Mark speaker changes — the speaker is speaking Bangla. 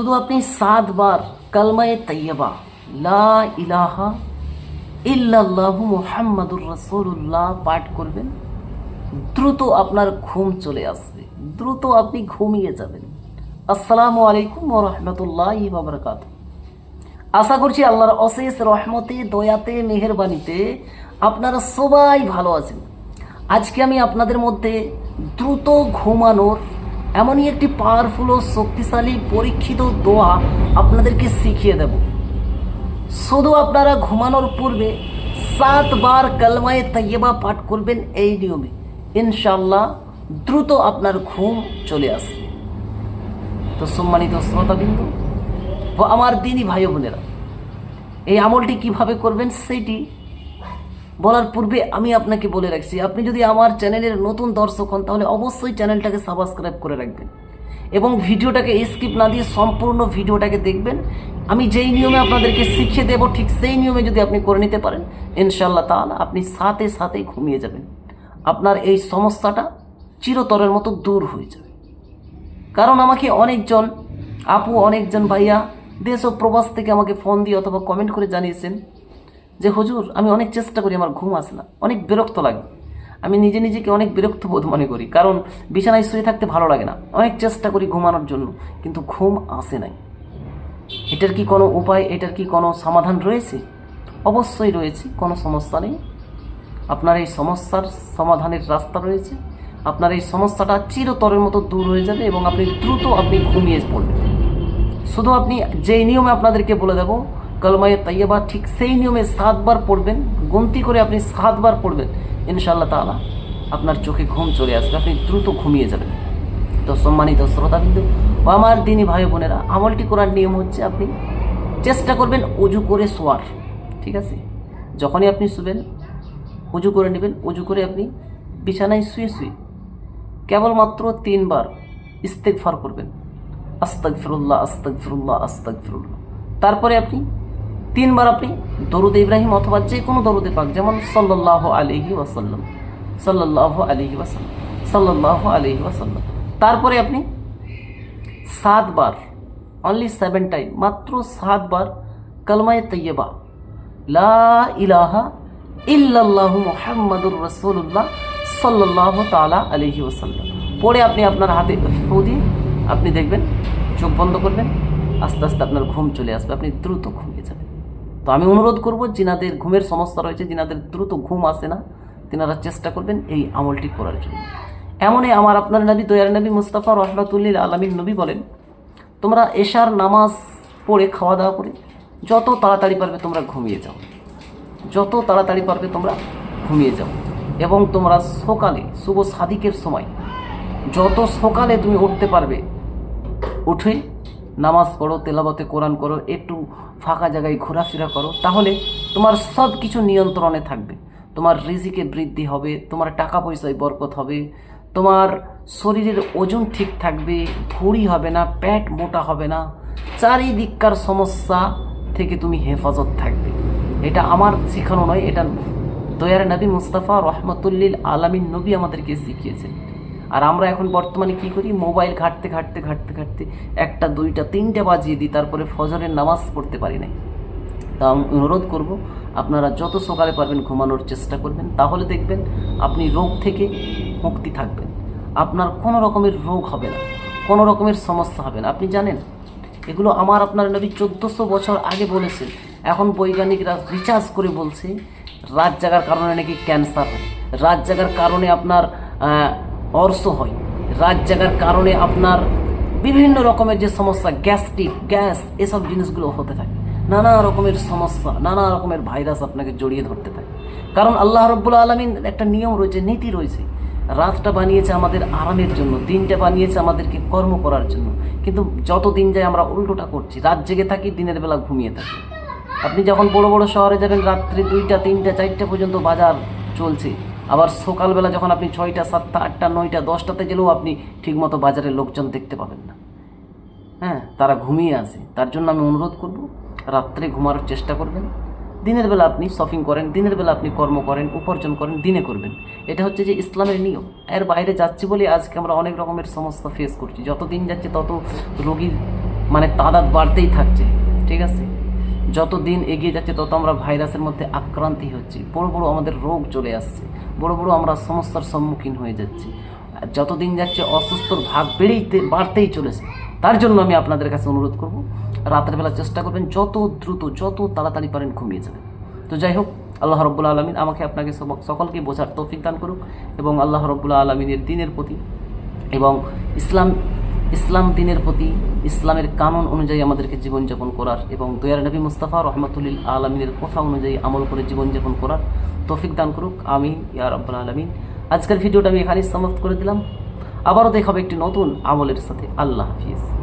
Speaker 1: শুধু আপনি সাতবার কালমায়ে তৈয়বা লা ইলাহা ইল্লাল্লাহু মুহাম্মাদুর রাসূলুল্লাহ পাঠ করবেন, দ্রুত আপনার ঘুম চলে আসবে, দ্রুত আপনি ঘুমিয়ে যাবেন। আসসালামু আলাইকুম ওয়া রাহমাতুল্লাহি ওয়া বারাকাতুহু। আশা করছি আল্লাহর অশেষ রহমতে, দয়াতে, মেহেরবানিতে আপনারা সবাই ভালো আছেন। আজকে আমি আপনাদের মধ্যে দ্রুত ঘুমানোর এমনই একটি পাওয়ারফুল ও শক্তিশালী, পরীক্ষিত দোয়া আপনাদেরকে শিখিয়ে দেব। শুধু আপনারা ঘুমানোর পূর্বে সাতবার কালমায়ে তৈয়বা পাঠ করবেন এই নিয়মে। ইনশাল্লাহ দ্রুত আপনার ঘুম চলে আসবে। তো সম্মানিত শ্রোতাবিন্দু ও আমার দিনই ভাই বোনেরা, এই আমলটি কীভাবে করবেন সেইটি বলার পূর্বে আমি আপনাকে বলে রাখছি, আপনি যদি আমার চ্যানেলের নতুন দর্শক হন, তাহলে অবশ্যই চ্যানেলটাকে সাবস্ক্রাইব করে রাখবেন এবং ভিডিওটাকে স্কিপ না দিয়ে সম্পূর্ণ ভিডিওটাকে দেখবেন। আমি যেই নিয়মে আপনাদেরকে শিখিয়ে দেব, ঠিক সেই নিয়মে যদি আপনি করে নিতে পারেন ইনশাল্লাহ তাহলে আপনি সাথে সাথেই ঘুমিয়ে যাবেন। আপনার এই সমস্যাটা চিরতরের মতো দূর হয়ে যাবে। কারণ আমাকে অনেকজন, আপু অনেকজন ভাইয়া দেশ ও প্রবাস থেকে আমাকে ফোন দিয়ে অথবা কমেন্ট করে জানিয়েছেন যে হুজুর, আমি অনেক চেষ্টা করি আমার ঘুম আসে না অনেক বিরক্ত লাগে। আমি নিজে নিজেকে অনেক বিরক্ত বোধ মনে করি, কারণ বিছানায় শুয়ে থাকতে ভালো লাগে না। অনেক চেষ্টা করি ঘুমানোর জন্য, কিন্তু ঘুম আসে নাই। এটার কি কোনো উপায়, এটার কি কোনো সমাধান রয়েছে? অবশ্যই রয়েছে, কোনো সমস্যা নেই। আপনার এই সমস্যার সমাধানের রাস্তা রয়েছে। আপনার এই সমস্যাটা চিরতরের মতো দূর হয়ে যাবে এবং আপনি দ্রুত আপনি ঘুমিয়ে পড়বেন। শুধু আপনি যেই নিয়মে আপনাদেরকে বলে দেবো কলমায়ে তাইয়াবা ঠিক সেই নিয়মে সাতবার পড়বেন, গুনতি করে আপনি সাতবার পড়বেন, ইনশাআল্লাহ তাআলা আপনার চোখে ঘুম চলে আসবে, আপনি দ্রুত ঘুমিয়ে যাবেন। তো সম্মানিত শ্রোতাবিন্দু আমার দিনী ভাই বোনেরা, আমলটি করার নিয়ম হচ্ছে আপনি চেষ্টা করবেন অজু করে শোয়ার, ঠিক আছে? যখনই আপনি শুবেন উজু করে নেবেন উজু করে আপনি বিছানায় শুয়ে শুয়ে কেবলমাত্র তিনবার ইস্তেকফার করবেন। আস্তাক ফিরুল্লাহ আস্তাক ফিরুল্লাহ আস্তাক ফিরুল্লাহ তারপরে আপনি তিনবার আপনি দরুদ ইব্রাহিম অথবা যে কোনো দরুদে পাক, যেমন সাল্লাহ আলহি ওয়াসাল্লাম সাল্লাহ আলহি ওয়াসাল্লাম সাল্লাহ আলিহি ওয়াসাল্লাম। তারপরে আপনি সাতবার অনলি সেভেন টাইম মাত্র সাতবার কলমায় তৈয়বা লা ইলাহা ইল্লাল্লাহু মুহাম্মাদুর রাসূলুল্লাহ সাল্লাল্লাহু তাআলা আলাইহি ওয়াসাল্লাম। পরে আপনি আপনার হাতে ফু দিয়ে আপনি দেখবেন, চোখ বন্ধ করবেন, আস্তে আস্তে আপনার ঘুম চলে আসবে, আপনি দ্রুত যাবেন তো আমি অনুরোধ করব যিনাদের ঘুমের সমস্যা রয়েছে যিনাদের দ্রুত ঘুম আসে না, তিনারা চেষ্টা করবেন এই আমলটি করার জন্য। এমনই আমার আপনার নবী, দয়ার নবী মুস্তাফা রহমাতুল্লিল আলমীর নবী বলেন, তোমরা এশার নামাজ পড়ে খাওয়া দাওয়া করে যত তাড়াতাড়ি পারবে তোমরা ঘুমিয়ে যাও। যত তাড়াতাড়ি পারবে তোমরা ঘুমিয়ে যাও। এবং তোমরা সকালে, শুভ সাদিকের সময়, যত সকালে তুমি উঠতে পারবে, উঠে নামাজ পড়ো তেলাবতে কোরআন করো, একটু ফাঁকা জায়গায় ঘোরাফেরা করো, তাহলে তোমার সব কিছু নিয়ন্ত্রণে থাকবে। তোমার রিজিকে বৃদ্ধি হবে, তোমার টাকা পয়সায় বরকত হবে, তোমার শরীরের ওজন ঠিক থাকবে, ভুঁড়ি হবে না, প্যাট মোটা হবে না, চারিদিককার সমস্যা থেকে তুমি হেফাজত থাকবে। এটা আমার শেখানো নয়, এটা দয়ার নবী মুস্তাফা রহমতুল্লিল আলামিন নবী আমাদেরকে শিখিয়েছেন। আর আমরা এখন বর্তমানে কি করি? মোবাইল ঘাটতে ঘাটতে ঘাটতে ঘাটতে একটা, দুইটা, তিনটা বাজিয়ে দিই, তারপরে ফজরের নামাজ পড়তে পারি নাই। তা আমি অনুরোধ করব, আপনারা যত সকালে পারবেন ঘুমানোর চেষ্টা করবেন, তাহলে দেখবেন আপনি রোগ থেকে মুক্তি থাকবেন। আপনার কোনো রকমের রোগ হবে না, কোনো রকমের সমস্যা হবে না। আপনি জানেন, এগুলো আমার আপনার নবী চোদ্দোশো বছর আগে বলেছেন। এখন বৈজ্ঞানিকরা রিচার্জ করে বলছে, রাত জাগার কারণে নাকি ক্যান্সার হয়। রাত জাগার কারণে আপনার অর্শ হয়। রাত জাগার কারণে আপনার বিভিন্ন রকমের যে সমস্যা, গ্যাস্ট্রিক, গ্যাস, এসব জিনিসগুলো হতে থাকে। নানা রকমের সমস্যা, নানা রকমের ভাইরাস আপনাকে জড়িয়ে ধরতে থাকে। কারণ আল্লাহ রব্বুল আলমিন একটা নিয়ম রয়েছে, নীতি রয়েছে। রাতটা বানিয়েছে আমাদের আরামের জন্য, দিনটা বানিয়েছে আমাদেরকে কর্ম করার জন্য। কিন্তু যত দিন যায় আমরা উল্টোটা করছি, রাত জেগে থাকি, দিনের বেলা ঘুমিয়ে থাকি। আপনি যখন বড় বড় শহরে যাবেন, রাত্রি দুইটা, তিনটা, চারটা পর্যন্ত বাজার চলছে আবার সকালবেলা যখন আপনি ছয়টা, সাতটা, আটটা, নয়টা, দশটাতে গেলেও আপনি ঠিকমতো বাজারে লোকজন দেখতে পাবেন না। হ্যাঁ তারা ঘুমিয়ে আসে তার জন্য আমি অনুরোধ করব, রাত্রে ঘুমানোর চেষ্টা করবেন। দিনের বেলা আপনি শপিং করেন, দিনের বেলা আপনি কর্ম করেন, উপার্জন করেন, দিনে করবেন। এটা হচ্ছে যে ইসলামের নিয়ম। এর বাইরে যাচ্ছি বলে আজকে আমরা অনেক রকমের সমস্যা ফেস করছি। যত দিন যাচ্ছে তত রোগীর মানে তাদাদ বাড়তেই থাকছে। ঠিক আছে? যত দিন এগিয়ে যাচ্ছে, তত আমরা ভাইরাসের মধ্যে আক্রান্তি হচ্ছি। বড় বড় আমাদের রোগ চলে আসছে। বড় বড় আমরা সমস্যার সম্মুখীন হয়ে যাচ্ছি। যত দিন যাচ্ছে, অসুস্থর ভাগ বেড়েইতে বাড়তেই চলেছে। তার জন্য আমি আপনাদের কাছে অনুরোধ করব, রাতের বেলা চেষ্টা করবেন, যত দ্রুত, যত তাড়াতাড়ি পারেন ঘুমিয়ে যাবেন। তো যাই হোক, আল্লাহ রব্বুল আলমিন আমাকে আপনাকে সকলকে বোঝার তৌফিক দান করুক এবং আল্লাহ রব্বুল আলমিনের দিনের প্রতি এবং ইসলাম ইসলাম দিনের প্রতি, ইসলামের কানুন অনুযায়ী আমাদেরকে জীবনযাপন করার এবং দয়ার নবী মুস্তাফা রহমতুল্লিল আলমিনের কথা অনুযায়ী আমল করে জীবনযাপন করার তৌফিক দান করুক। আমি ইয়া রব্বুল আলমিন। আজকের ভিডিওটা আমি এখানেই সমাপ্ত করে দিলাম। আবারও দেখাবো একটি নতুন আমলের সাথে। আল্লাহ হাফিজ।